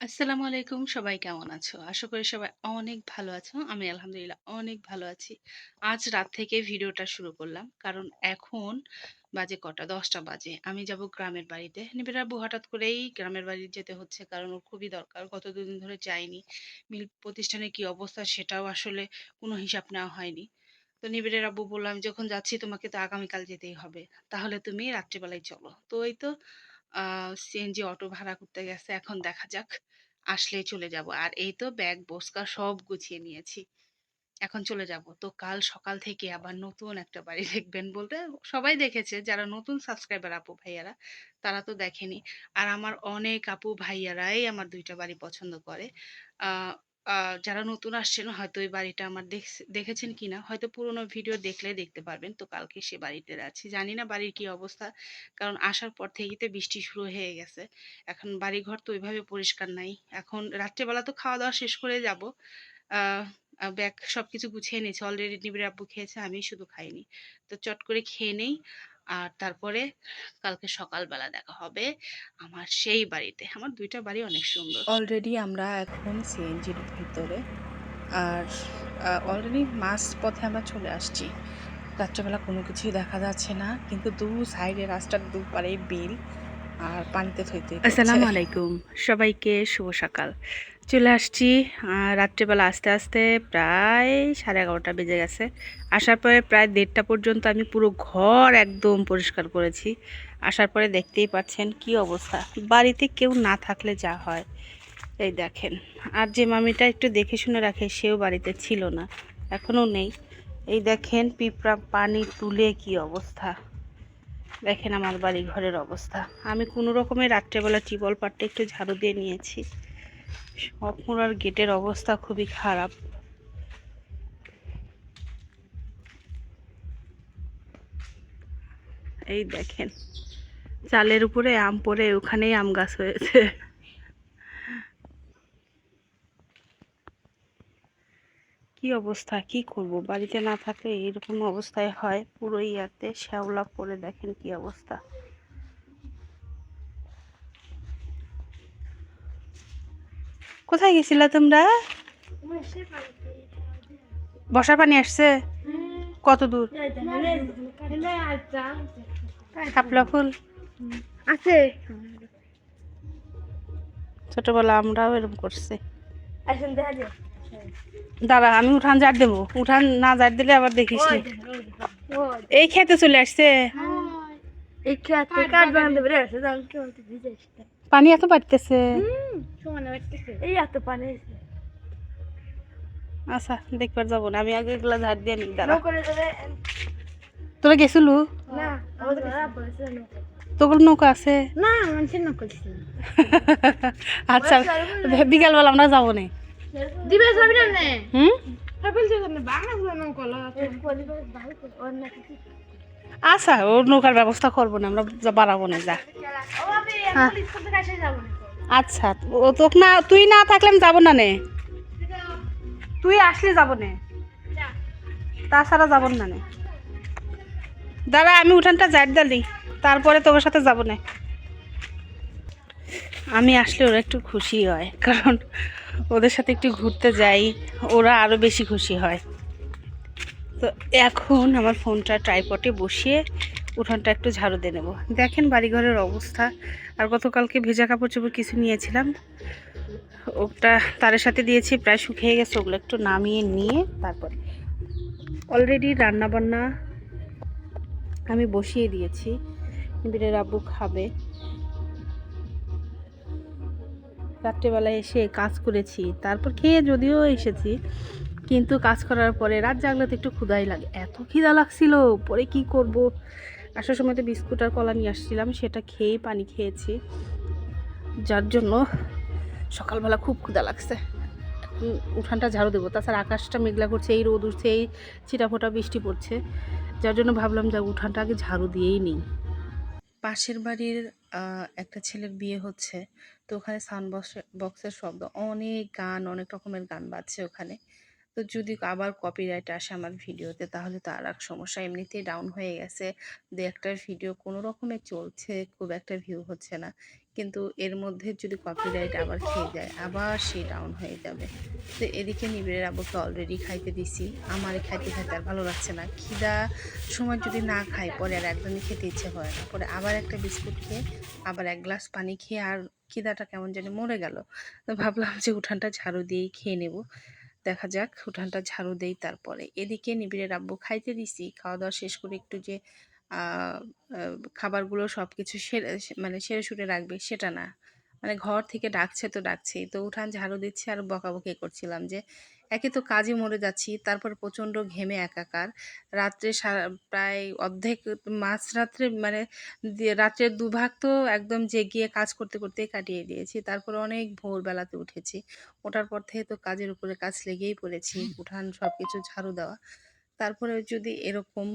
আসসালামু আলাইকুম। সবাই কেমন আছো? আশা করি সবাই অনেক ভালো আছো। আমি আলহামদুলিল্লাহ অনেক ভালো আছি। আজ রাত থেকে ভিডিওটা শুরু করলাম। কারণ এখন বাজে কটা? ১০ টা বাজে। আমি যাব গ্রামের বাড়িতে। নিবিড় আব্বু হঠাৎ করেই গ্রামের বাড়ি যেতে হচ্ছে। কারণ ওর খুবই দরকার। গত দুদিন ধরে যায়নি। মিল প্রতিষ্ঠানের কি অবস্থা সেটাও আসলে কোনো হিসাব নেওয়া হয়নি। তো নিবিড়ের আব্বু বলল, "আমি যখন যাচ্ছি তোমাকে তো আগামীকাল যেতেই হবে। তাহলে তুমি রাত্রিবেলায় চলো।" তো এই তো সিএনজি অটো ভাড়া করতে গেছে। এখন দেখা যাক। আসলেই চলে যাব। আর এই তো ব্যাগ, বস্তা সব গুছিয়ে নিয়েছি। এখন চলে যাব। তো কাল সকাল থেকে আবার নতুন একটা বাড়ি দেখবেন বলতে সবাই দেখেছে, যারা নতুন সাবস্ক্রাইবার আপু ভাইয়ারা, তারা তো দেখেনি। আর আমার অনেক আপু ভাইয়ারাই আমার দুইটা বাড়ি পছন্দ করে। যারা নতুন আসছেন হয়তো এই বাড়িটা আমার দেখেছেন কিনা হয়তো পুরোনো ভিডিও দেখলে দেখতে পারবেন। তো কালকে সে বাড়িতে যাচ্ছি। জানি না বাড়ির কি অবস্থা। কারণ আসার পর থেকেই তো বৃষ্টি শুরু হয়ে গেছে। এখন বাড়িঘর তো ওইভাবে পরিষ্কার নাই। এখন রাত্রেবেলা তো খাওয়া-দাওয়া শেষ করে যাব। ব্যাগ সবকিছু গুছিয়ে নিয়েছি। অলরেডি নিবিড় আব্বু খেয়েছে, আমি শুধু খাইনি। তো চট করে খেয়ে নেই। আর তারপরে কালকে সকালবেলা দেখা হবে আমার সেই বাড়িতে। আমার দুইটা বাড়ি অনেক সুন্দর। অলরেডি আমরা এখন সিএনজির ভিতরে। আর অলরেডি মাঝ পথে আমরা চলে আসছি। রাত্রেবেলা কোনো কিছুই দেখা যাচ্ছে না কিন্তু দু সাইডে রাস্তার দুপারে বিল আর পানিতে থইতে আসসালামু আলাইকুম। সবাইকে শুভ সকাল। চলে আসছি রাত্রেবেলা আস্তে আস্তে প্রায় সাড়ে এগারোটা বেজে গেছে। আসার পরে প্রায় দেড়টা পর্যন্ত আমি পুরো ঘর একদম পরিষ্কার করেছি। আসার পরে দেখতেই পাচ্ছেন কি অবস্থা। বাড়িতে কেউ না থাকলে যা হয়। এই দেখেন, আর যে মামিটা একটু দেখে শুনে রাখে, সেও বাড়িতে ছিল না, এখনও নেই। এই দেখেন পিঁপড়া পানি তুলে কি অবস্থা। দেখেন আমার বাড়ি ঘরের অবস্থা। আমি কোনো রকমের রাত্রেবেলা টিবল পাটটা একটু ঝাড়ু দিয়ে নিয়েছি। সবমুড়ার গেটের অবস্থা খুবই খারাপ। এই দেখেন, চালের উপরে আম পড়ে, ওখানেই আম গাছ হয়েছে। কি অবস্থা, কি করব? বাড়িতে না থাকলে এরকম অবস্থায় হয়, পুরো ইয়াতে শ্যাওলা পরে দেখেন কি অবস্থা। কোথায় গেছিলা তোমরা? বর্ষার পানি আসছে? কত দূর? শাপলা ফুল। আছে। ছোটবেলা আমরাও এরকম করছি। দাঁড়া আমি উঠান ঝাড় দেবো। উঠান না ঝাড় দিলে আবার দেখিস এই খেতে চলে আসছে। পানি এত বাড়তেছে। এই এত পানি আচ্ছা দেখবার যাব না। আমি আগে এগুলা ঝাড় দিয়ে নিই দাঁড়া। তোরা গেছিলু? না তোর নৌকা আছে? না মানুষের নৌকা ছিল আচ্ছা বিকালবেলা আমরা যাব না। দিবে যাবি না নে? হুম? কিছু আচ্ছা ওর নৌকার ব্যবস্থা করব না আমরা যা বাড়াবো না যা। হ্যাঁ। আচ্ছা ও তোকে না, তুই না থাকলে আমি যাব না নে। তুই আসলে যাব না। তাছাড়া যাব না নে। দাঁড়া, আমি উঠানটা যাই দালি তারপরে তোর সাথে যাব না। আমি আসলে ওরা একটু খুশি হয়, কারণ ওদের সাথে একটু ঘুরতে যাই, ওরা আরও বেশি খুশি হয়। তো এখন আমার ফোনটা ট্রাইপটে বসিয়ে উঠানটা একটু ঝাড়ু দিয়ে নেব। দেখেন বাড়িঘরের অবস্থা। আর গতকালকে ভেজা কাপড় চোপড় কিছু নিয়েছিলাম। ওটা তারের সাথে দিয়েছি, প্রায় শুকিয়ে গেছে, ওগুলো একটু নামিয়ে নিয়ে তারপরে অলরেডি রান্না বান্না আমি বসিয়ে দিয়েছি। বিরের আব্বু খাবে। রাত্রেবেলায় এসে কাজ করেছি। তারপর খেয়ে যদিও এসেছি, কিন্তু কাজ করার পরে রাত জাগলে তো একটু ক্ষুধাই লাগে। এত খিদা লাগছিল, পরে কি করব? আসার সময় তো বিস্কুট আর কলা নিয়ে আসছিলাম, সেটা খেয়েই পানি খেয়েছি। যার জন্য সকালবেলা খুব ক্ষুদা লাগছে। উঠানটা ঝাড়ু দেবো। তাছাড়া আকাশটা মেঘলা করছে, এই রোদ উঠছে, এই ছিটাফোটা বৃষ্টি পড়ছে। যার জন্য ভাবলাম যে উঠানটা আগে ঝাড়ু দিয়েই নিই। পাশের বাড়ির একটা ছেলের বিয়ে হচ্ছে, তো ওখানে সাউন্ড বক্সের শব্দ, অনেক গান, অনেক রকমের গান বাজছে ওখানে। তো যদি আবার কপিরাইট আসে আমার ভিডিওতে, তাহলে তো আর এক সমস্যা। এমনিতেই ডাউন হয়ে গেছে। দু একটা ভিডিও কোনো রকমে চলছে, খুব একটা ভিউ হচ্ছে না। কিন্তু এর মধ্যে যদি কপিরাইট আবার খেয়ে যায়, আবার সে ডাউন হয়ে যাবে। তো এদিকে নিবিড়ের আবুকে অলরেডি খাইতে দিছি। আমার খাইতে খাইতে আর ভালো লাগছে না। খিদা সময় যদি না খাই পরে আর একদমই খেতে ইচ্ছে করে না। পরে আবার একটা বিস্কুট খেয়ে, আবার এক গ্লাস পানি খেয়ে, আর খিদাটা কেমন জানি মরে গেল। তো ভাবলাম যে উঠানটা ঝাড়ু দিয়েই খেয়ে নেব। দেখা যাক, উঠানটা ঝাড়ু দেই তারপরে। এদিকে নিবিড়ের আব্বু খাইতে দিছি খাওয়া দাওয়া শেষ করে একটু যে খাবারগুলো সব কিছু সেরে মানে সেরে সুরে রাখবে, সেটা না। মানে ঘর থেকে ডাকছে তো ডাকছেই। তো উঠান ঝাড়ু দিচ্ছে আর বকাবকি করছিলাম যে একে তো কাজে মরে যাচ্ছি তারপর প্রচণ্ড ঘেমে একাকার। রাত্রে সারা প্রায় অর্ধেক মাঝরাত্রে মানে দিয়ে রাত্রের দুভাগ তো একদম জেগিয়ে কাজ করতে করতেই কাটিয়ে দিয়েছি। তারপরে অনেক ভোরবেলাতে উঠেছি। ওঠার পর থেকে তো কাজের উপরে কাজ লেগেই পড়েছি উঠান সব কিছু ঝাড়ু দেওয়া। তারপরে যদি এরকম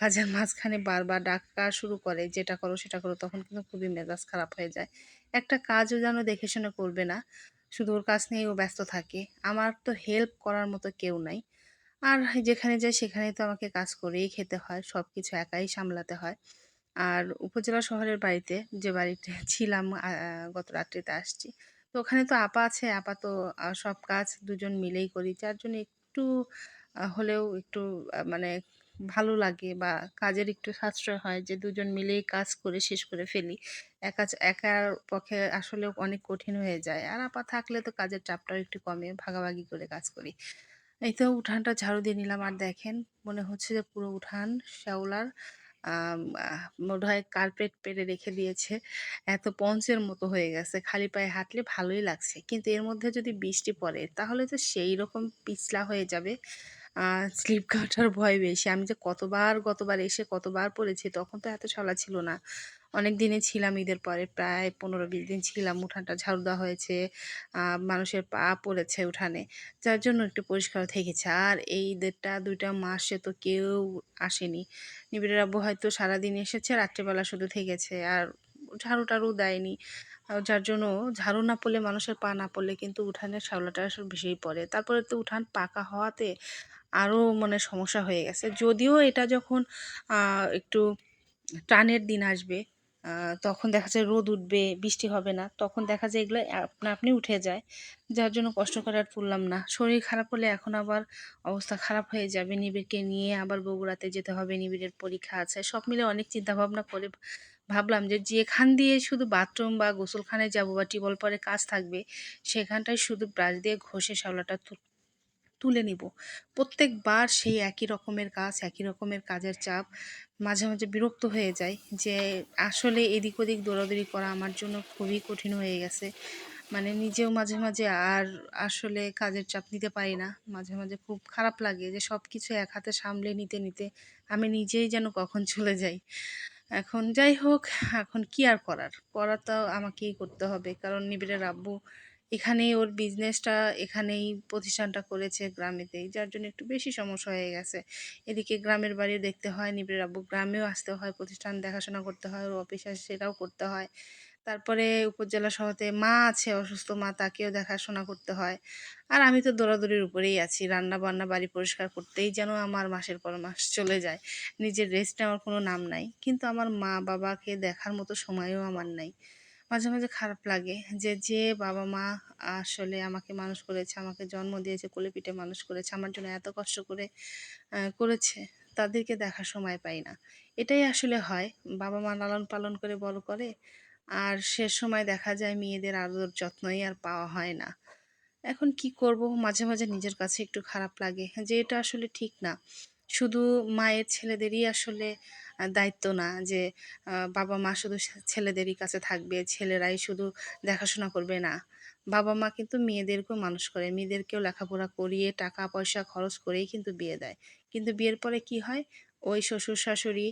কাজের মাঝখানে বারবার ডাকা শুরু করে যেটা করো সেটা করো তখন কিন্তু খুবই মেজাজ খারাপ হয়ে যায়। একটা কাজও যেন দেখে শুনে করবে না। শুধু ওর কাজ নিয়েই ও ব্যস্ত থাকে। আমার তো হেল্প করার মতো কেউ নাই। আর যেখানে যাই সেখানে তো আমাকে কাজ করেই খেতে হয়। সব কিছু একাই সামলাতে হয়। আর উপজেলা শহরের বাড়িতে যে বাড়িতে ছিলাম গত রাত্রিতে আসছি, তো ওখানে তো আপা আছে। আপা তো সব কাজ দুজন মিলেই করি। যার জন্য একটু হলেও একটু মানে ভালো লাগে বা কাজের একটু সাশ্রয় হয় যে দুজন মিলেই কাজ করে শেষ করে ফেলি। একা একার পক্ষে আসলে অনেক কঠিন হয়ে যায়। আর আপা থাকলে তো কাজের চাপটাও একটু কমে, ভাগাভাগি করে কাজ করি। এই তো উঠানটা ঝাড়ু দিয়ে নিলাম। আর দেখেন, মনে হচ্ছে যে পুরো উঠান শ্যাওলার মনে হয় কার্পেট পেরে রেখে দিয়েছে। এত পঞ্চের মতো হয়ে গেছে। খালি পায়ে হাঁটলে ভালোই লাগছে। কিন্তু এর মধ্যে যদি বৃষ্টি পড়ে, তাহলে তো সেই রকম পিছলা হয়ে যাবে। স্লিপ কাটার ভয় বেশি। আমি যে কতবার, গতবার এসে কতবার পড়েছি তখন তো এত চলা ছিল না। অনেক দিনে ছিলাম ঈদের পরে, প্রায় পনেরো বিশ দিন ছিলাম, উঠানটা ঝাড়ু দেওয়া হয়েছে মানুষের পা পড়েছে উঠানে। যার জন্য একটু পরিষ্কার থেকেছে। আর এই ঈদেরটা দুইটা মাসে তো কেউ আসেনি। নিবিড়ের আব্বু হয়তো সারাদিন এসেছে, রাত্রেবেলা শুধু থেকেছে। আর ঝাড়ু টাড়ু দেয়নি। যার জন্য ঝাড়ু না পড়লে, মানুষের পা না পড়লে কিন্তু উঠানের শ্যাওলাটা বেশিই পড়ে। তারপরে তো উঠান পাকা হওয়াতে আরও মানে সমস্যা হয়ে গেছে। যদিও এটা যখন একটু টানের দিন আসবে তখন দেখা যায় রোদ উঠবে, বৃষ্টি হবে না, তখন দেখা যায় এগুলো আপনা আপনি উঠে যায়। যার জন্য কষ্ট করে আর তুললাম না। শরীর খারাপ হলে এখন আবার অবস্থা খারাপ হয়ে যাবে। নিবিড়কে নিয়ে আবার বগুড়াতে যেতে হবে। নিবিড়ের পরীক্ষা আছে। সব মিলে অনেক চিন্তা ভাবনা করে ভাবলাম যে যেখান দিয়ে শুধু বাথরুম বা গোসলখানে যাব বা টিবল পরে কাজ থাকবে, সেখানটায় শুধু ব্রাশ দিয়ে ঘষে শ্যাওলাটা তুলে নিব। প্রত্যেকবার সেই একই রকমের কাজ, একই রকমের কাজের চাপ মাঝে মাঝে বিরক্ত হয়ে যায় যে আসলে এদিক ওদিক দৌড়াদৌড়ি করা আমার জন্য খুবই কঠিন হয়ে গেছে। মানে নিজেও মাঝে মাঝে আর আসলে কাজের চাপ নিতে পারি না। মাঝে মাঝে খুব খারাপ লাগে যে সব কিছু এক হাতে সামলে নিতে নিতে আমি নিজেই যেন কখন চলে যাই। এখন যাই হোক, এখন কি আর করার? করার তো আমাকেই করতে হবে। কারণ নিবিড়ের আব্বু এখানেই ওর বিজনেসটা এখানেই প্রতিষ্ঠানটা করেছে গ্রামেতেই, যার জন্য একটু বেশি সমস্যা হয়ে গেছে। এদিকে গ্রামের বাড়িও দেখতে হয় নিবিড়ের আব্বু গ্রামেও আসতে হয়, প্রতিষ্ঠান দেখাশোনা করতে হয়, ওর অফিস আছে সেটাও করতে হয়। তারপরে উপজেলা শহরে মা আছে, অসুস্থ মা, তাকেও দেখাশোনা করতে হয়। আর আমি তো দৌড়াদৌড়ির উপরেই আছি রান্না বান্না বাড়ি পরিষ্কার করতেই যেন আমার মাসের পর মাস চলে যায়। নিজের রেস্ট নেওয়ার কোনো নাম নাই, কিন্তু আমার মা বাবাকে দেখার মতো সময়ও আমার নাই। মাঝে মাঝে খারাপ লাগে যে যে বাবা মা আসলে আমাকে মানুষ করেছে, আমাকে জন্ম দিয়েছে, কোলে পিঠে মানুষ করেছে, আমার জন্য এত কষ্ট করে করেছে, তাদেরকে দেখার সময় পাই না। এটাই আসলে হয়। বাবা মা লালন পালন করে বড় করে, আর শেষ সময় দেখা যায় মেয়েদের আদর যত্নই আর পাওয়া হয় না। এখন কি করব? মাঝে মাঝে নিজের কাছে একটু খারাপ লাগে যে, এটা আসলে ঠিক না। শুধু মায়ের ছেলেদেরই আসলে দায়িত্ব না যে বাবা মা শুধু ছেলেদেরই কাছে থাকবে, ছেলেরাই শুধু দেখাশোনা করবে না। বাবা মা কিন্তু মেয়েদেরকেও মানুষ করে, মেয়েদেরকেও লেখাপড়া করিয়ে টাকা, পয়সা খরচ করেই কিন্তু বিয়ে দেয়। কিন্তু বিয়ের পরে কি হয়? ওই শ্বশুর, শাশুড়ি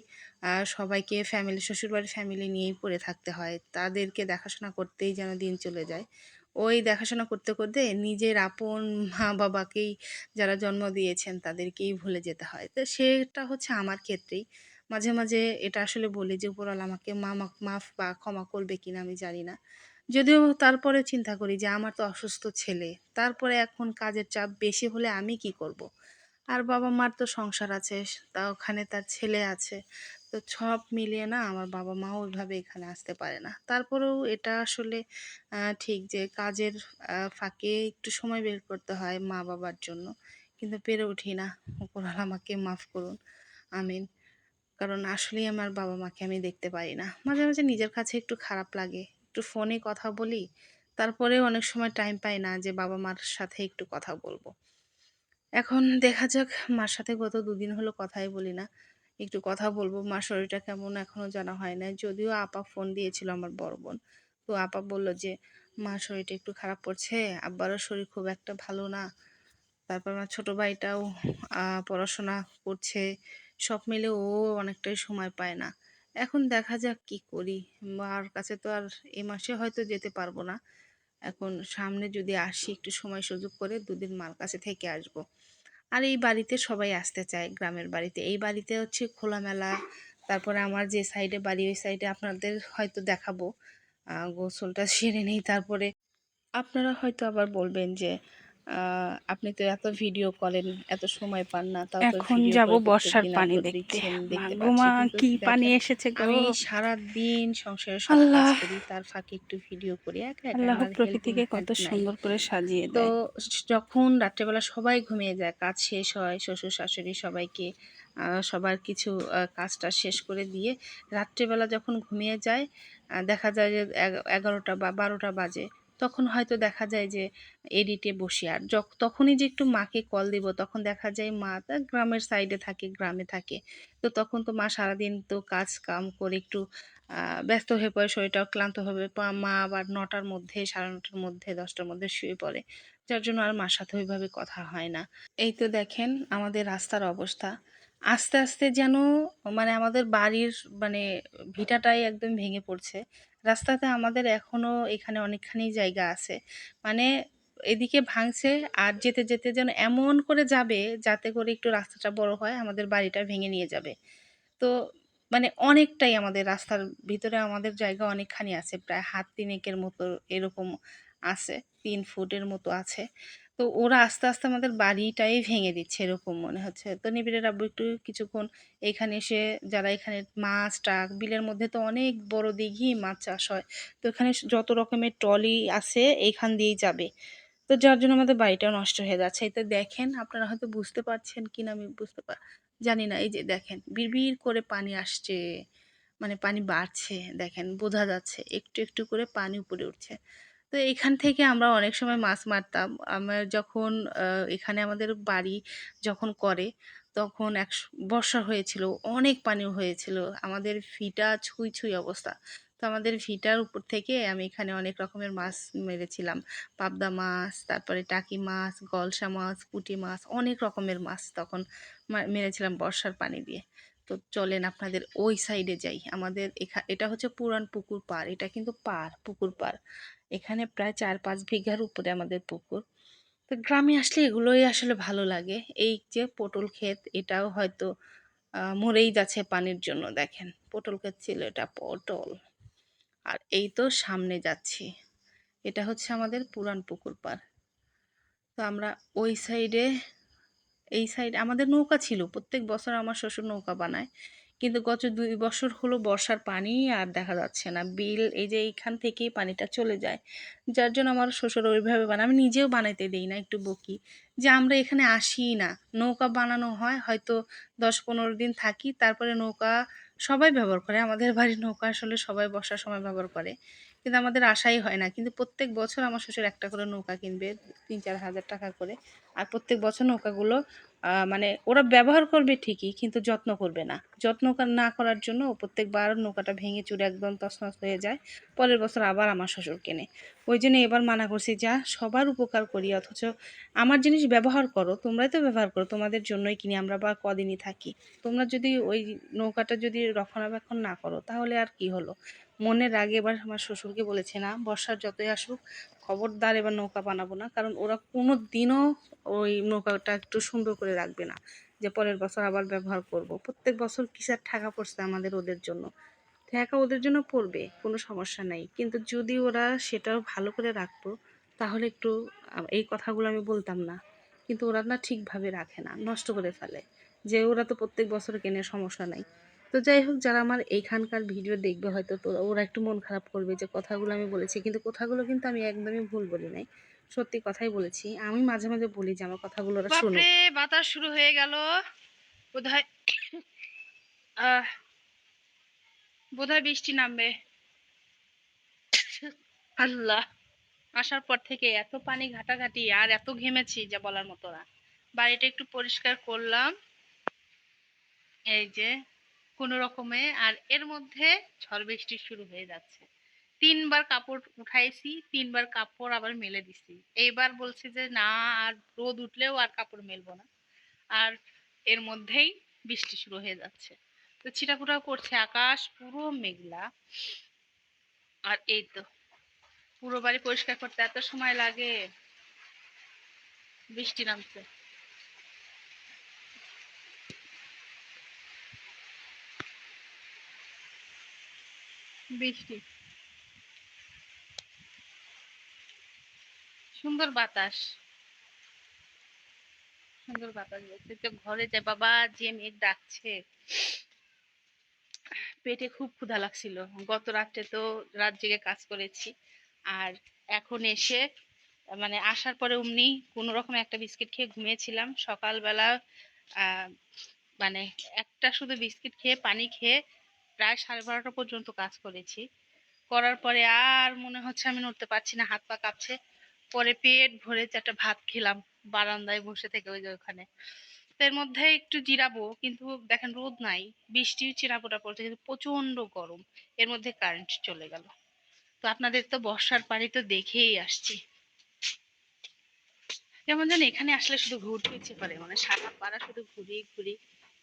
সবাইকে ফ্যামিলি, শ্বশুরবাড়ির ফ্যামিলি নিয়েই পড়ে থাকতে হয়। তাদেরকে দেখাশোনা করতেই যেন দিন চলে যায়। ওই দেখাশোনা করতে করতে নিজের আপন মা বাবাকেই যারা জন্ম দিয়েছেন তাদেরকেই ভুলে যেতে হয়। তো সেটা হচ্ছে আমার ক্ষেত্রেই। মাঝে মাঝে এটা আসলে বলি যে, উপরওয়ালা আমাকে মা মাফ বা ক্ষমা করবে কিনা আমি জানি না। যদিও তারপরে চিন্তা করি যে, আমার তো অসুস্থ ছেলে, তারপরে এখন কাজের চাপ বেশি হলে আমি কি করব। আর বাবা মার তো সংসার আছে, তা ওখানে তার ছেলে আছে, তো সব মিলিয়ে না আমার বাবা মাও ওইভাবে এখানে আসতে পারে না। তারপরেও এটা আসলে ঠিক যে, কাজের ফাঁকে একটু সময় বের করতে হয় মা বাবার জন্য, কিন্তু পেরে উঠি না। উপরওয়ালা আমাকে মাফ করুন, আমিন। কারণ আসলেই আমার বাবা মাকে আমি দেখতে পারি না। মাঝে মাঝে নিজের কাছে একটু খারাপ লাগে। একটু ফোনে কথা বলি, তারপরেও অনেক সময় টাইম পাই না যে বাবা মার সাথে একটু কথা বলব। এখন দেখা যাক, মার সাথে গত দুদিন হলো কথাই বলি না। একটু কথা বলব, মার শরীরটা কেমন এখনও জানা হয় না যদিও আপা ফোন দিয়েছিল আমার বড় বোন। তো আপা বলল যে মার শরীরটা একটু খারাপ পড়ছে আব্বারও শরীর খুব একটা ভালো না। তারপর আমার ছোটো ভাইটাও পড়াশোনা করছে। সব মিলে ও অনেকটাই সময় পায় না। এখন দেখা যাক কি করি। মার কাছে তো আর এ মাসে হয়তো যেতে পারব না। এখন সামনে যদি আসি, একটু সময় সুযোগ করে দুদিন মার কাছে থেকে আসব। আর এই বাড়িতে সবাই আসতে চায়, গ্রামের বাড়িতে। এই বাড়িতে হচ্ছে খোলামেলা। তারপরে আমার যে সাইডে বাড়ি, ওই সাইডে আপনাদের হয়তো দেখাবো। গোসলটা সেরে নেই। তারপরে আপনারা হয়তো আবার বলবেন যে আপনি তো এত ভিডিও করেন এত সময় পান না তাও এখন যাব বর্ষার পানি দেখতে। কিন্তু কি পানি এসেছে গো। আমি সারা দিন সংসারে সব আল্লাহ। কাজ করি তার ফাঁকে একটু ভিডিও করি একা আল্লাহ প্রকৃতিকে কত সুন্দর করে সাজিয়ে তো যখন রাত্রেবেলা সবাই ঘুমিয়ে যায় কাজ শেষ হয় শ্বশুর শাশুড়ি সবাইকে সবার কিছু কাজটা শেষ করে দিয়ে রাত্রেবেলা যখন ঘুমিয়ে যায় দেখা যায় যে এগা- এগারোটা বা বারোটা বাজে তখন হয়তো দেখা যায় যে এডিটে বসি। আর তখনই যে একটু মাকে কল দিব, তখন দেখা যায় মা তা গ্রামের সাইডে থাকে, গ্রামে থাকে। তো তখন তো মা সারাদিন তো কাজ কাম করে একটু ব্যস্ত হয়ে পড়ে, শরীরটাও ক্লান্ত হবে মা আবার নটার মধ্যে, সাড়ে নটার মধ্যে, দশটার মধ্যে শুয়ে পড়ে। যার জন্য আর মার সাথে ওইভাবে কথা হয় না। এই তো দেখেন আমাদের রাস্তার অবস্থা। আস্তে আস্তে যেন মানে আমাদের বাড়ির মানে ভিটাটাই একদম ভেঙে পড়ছে। রাস্তাতে আমাদের এখনও এখানে অনেকখানি জায়গা আছে। মানে এদিকে ভাঙছে আর যেতে যেতে যেন এমন করে যাবে যাতে করে একটু রাস্তাটা বড় হয়, আমাদের বাড়িটা ভেঙে নিয়ে যাবে। তো মানে অনেকটাই আমাদের রাস্তার ভিতরে আমাদের জায়গা অনেকখানি আছে, প্রায় হাত তিনেকের মতো এরকম আছে, তিন ফুটের মতো আছে। তো ওরা আস্তে আস্তে আমাদের বাড়িটাই ভেঙে দিচ্ছে এরকম মনে হচ্ছে। তো নিবিড়ের আব্বু একটু কিছুক্ষণ এখানে এসে, যারা এখানে মাছ টাক বিলের মধ্যে তো অনেক বড় দিঘি মাছ চাষ হয়, তো এখানে যত রকমের ট্রলি আছে এইখান দিয়েই যাবে। তো যার জন্য আমাদের বাড়িটাও নষ্ট হয়ে যাচ্ছে। তো দেখেন, আপনারা হয়তো বুঝতে পারছেন কি না আমি বুঝতে পার জানি না। এই যে দেখেন, বিড়বিড় করে পানি আসছে মানে পানি বাড়ছে, দেখেন, বোঝা যাচ্ছে, একটু একটু করে পানি উপরে উঠছে। তো এখান থেকে আমরা অনেক সময় মাছ মারতাম। আমার যখন এখানে আমাদের বাড়ি যখন করে, তখন এক বর্ষা হয়েছিল, অনেক পানি হয়েছিল। আমাদের ভিটা ছুঁই ছুঁই অবস্থা। তো আমাদের ভিটার উপর থেকে আমি এখানে অনেক রকমের মাছ মেরেছিলাম। পাবদা মাছ, তারপরে টাকি মাছ, গলসা মাছ, পুঁটি মাছ, অনেক রকমের মাছ তখন মেরেছিলাম বর্ষার পানি দিয়ে। তো চলেন আপনাদের ওই সাইডে যাই। আমাদের এখা, এটা হচ্ছে পুরান পুকুর পাড়, এটা কিন্তু পাড়, পুকুর পাড়। এখানে প্রায় চার পাঁচ বিঘার উপরে আমাদের পুকুর। তো গ্রামে আসলে এগুলোই আসলে ভালো লাগে। এই যে পটল ক্ষেত, এটাও হয়তো মরেই যাচ্ছে পানির জন্য, দেখেন। পটল ক্ষেত ছিল, এটা পটল। আর এই তো সামনে যাচ্ছি। এটা হচ্ছে আমাদের পুরান পুকুর পাড়। তো আমরা ওই সাইডে এই সাইড আমাদের নৌকা ছিল। প্রত্যেক বছর আমার শ্বশুর নৌকা বানায়। কিন্তু গত দুই বছর হলো বর্ষার পানি আর দেখা যাচ্ছে না। বিল এই যে এইখান থেকেই পানিটা চলে যায়। যার জন্য আমার শ্বশুর ওইভাবে বানায়। আমি নিজেও বানাইতে দিই না, একটু বকি। যে আমরা এখানে আসি না। নৌকা বানানো হয়, হয়তো দশ পনেরো দিন থাকি। তারপরে নৌকা সবাই ব্যবহার করে। আমাদের বাড়ির নৌকা আসলে সবাই বর্ষার সময় ব্যবহার করে। কিন্তু আমাদের আশাই হয় না। কিন্তু প্রত্যেক বছর আমার শ্বশুর একটা করে নৌকা কিনবে তিন চার হাজার টাকা করে। আর প্রত্যেক বছর নৌকাগুলো মানে ওরা ব্যবহার করবে ঠিকই, কিন্তু যত্ন করবে না। যত্ন না করার জন্য প্রত্যেকবার নৌকাটা ভেঙে চুরে একদম তছনছ হয়ে যায়। পরের বছর আবার আমার শ্বশুর কেনে। ওই জন্য এবার মানা করছি, যা, সবার উপকার করি, অথচ আমার জিনিস ব্যবহার করো, তোমরাই তো ব্যবহার করো, তোমাদের জন্যই কিনি, আমরা বা কদিনই থাকি। তোমরা যদি ওই নৌকাটা যদি রক্ষণাবেক্ষণ না করো, তাহলে আর কি হলো? মনের রাগে এবার আমার শ্বশুরকে বলেছে, না, বর্ষার যতই আসুক, খবরদার এবার নৌকা বানাবো না, কারণ ওরা কোনো দিনও ওই নৌকাটা একটু সুন্দর করে রাখবে না, যে পরের বছর আবার ব্যবহার করব। প্রত্যেক বছর কিসের টাকা পড়ছে আমাদের ওদের জন্য? টাকা ওদের জন্য পড়বে, কোনো সমস্যা নাই। কিন্তু যদি ওরা সেটাও ভালো করে রাখতো তাহলে একটু এই কথাগুলো আমি বলতাম না। কিন্তু ওরা না ঠিকভাবে রাখে না, নষ্ট করে ফেলে। যে ওরা তো প্রত্যেক বছর কেনে, সমস্যা নাই। তো যাই হোক, যারা আমার এইখানকার ভিডিও দেখবে হয়তো তো ওরা একটু মন খারাপ করবে যে কথাগুলো আমি বলেছি, কিন্তু কথাগুলো কিন্তু আমি একদমই ভুল বলি নাই। সত্যি কথাই বলেছি। আমি মাঝে মাঝে বলি যে আমার কথাগুলো ওরা শোনো বাতাস শুরু হয়ে গেল। বোধহয় বোধহয় বৃষ্টি নামবে। আল্লাহ, আসার পর থেকে এত পানি ঘাটাঘাটি আর এত ঘেমেছি যা বলার মতো না। বাড়িটা একটু পরিষ্কার করলাম। এই যে কোনো রকমে আর এর মধ্যে ঝড় বৃষ্টি শুরু হয়ে যাচ্ছে। তিনবার কাপড় উঠাইছি, তিনবার কাপড় আবার মেলে দিছি। এইবার বলছি যে, না, আর রোদ উঠলেও আর কাপড় মেলবো না। আর এর মধ্যেই বৃষ্টি শুরু হয়ে যাচ্ছে। তো ছিটাফোটাও করছে আকাশ, পুরো মেঘলা। আর এই তো, পুরো বাড়ি পরিষ্কার করতে এত সময় লাগে। বৃষ্টি নামছে। বৃষ্টি। সুন্দর বাতাস। সুন্দর বাতাস বলছে। তো ঘরে যাই বাবা, যে মেঘ ডাকছে, পেটে খুব ক্ষুধা লাগছিল। গত রাত্রে তো রাত জেগে কাজ করেছি। আর এখন এসে মানে আসার পরে অমনি কোনো রকম একটা বিস্কিট খেয়ে ঘুমিয়েছিলাম। সকালবেলা মানে একটা শুধু বিস্কিট খেয়ে, পানি খেয়ে প্রায় সাড়ে বারোটা পর্যন্ত কাজ করেছি। করার পরে আর মনে হচ্ছে আমি নড়তে পারছি না, হাত পা কাঁপছে। পরে পেট ভরে চারটা ভাত খেলাম বারান্দায় বসে থেকে ওই যে ওখানে। এর মধ্যে একটু জিরাবো, কিন্তু দেখেন রোদ নাই বৃষ্টিও চিরাপোটা পড়ছে, কিন্তু প্রচণ্ড গরম। এর মধ্যে কারেন্ট চলে গেল। তো আপনাদের তো বর্ষার পানি তো দেখেই আসছি। যেমন জানি এখানে আসলে শুধু ঘুরতে ইচ্ছে করে মানে সারা পাড়া শুধু ঘুরি ঘুরি।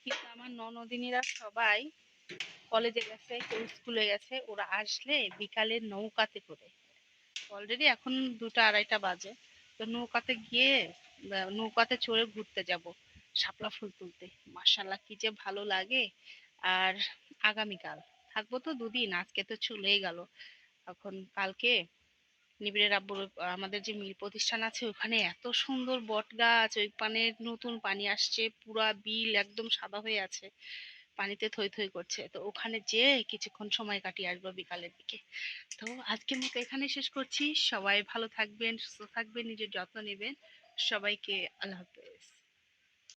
কিন্তু আমার ননদিনীরা সবাই কলেজে গেছে, কেউ স্কুলে গেছে, ওরা আসলে বিকালে নৌকাতে করে। অলরেডি এখন দুটো আড়াইটা বাজে, তো নৌকাতে গিয়ে নৌকাতে চড়ে ঘুরতে যাব, শাপলা ফুল তুলতে। মার্শাল্লাহ কি যে ভালো লাগে। আর আগামীকাল, থাকব তো দুদিন, আজকে তো চলেই গেল। এখন কালকে নিবিড়ের আব্বুর, আমাদের যে মিল প্রতিষ্ঠান আছে, ওখানে এত সুন্দর বট গাছ ওই পানের নতুন পানি আসছে, পুরা বিল একদম সাদা হয়ে আছে। পানিতে থই থই করছে। তো ওখানে যেয়ে কিছুক্ষণ সময় কাটিয়ে আসব বিকালের দিকে। তো আজকের মতো এখানে শেষ করছি। সবাই ভালো থাকবেন, সুস্থ থাকবেন, নিজের যত্ন নেবেন। সবাইকে আল্লাহ হাফেজ।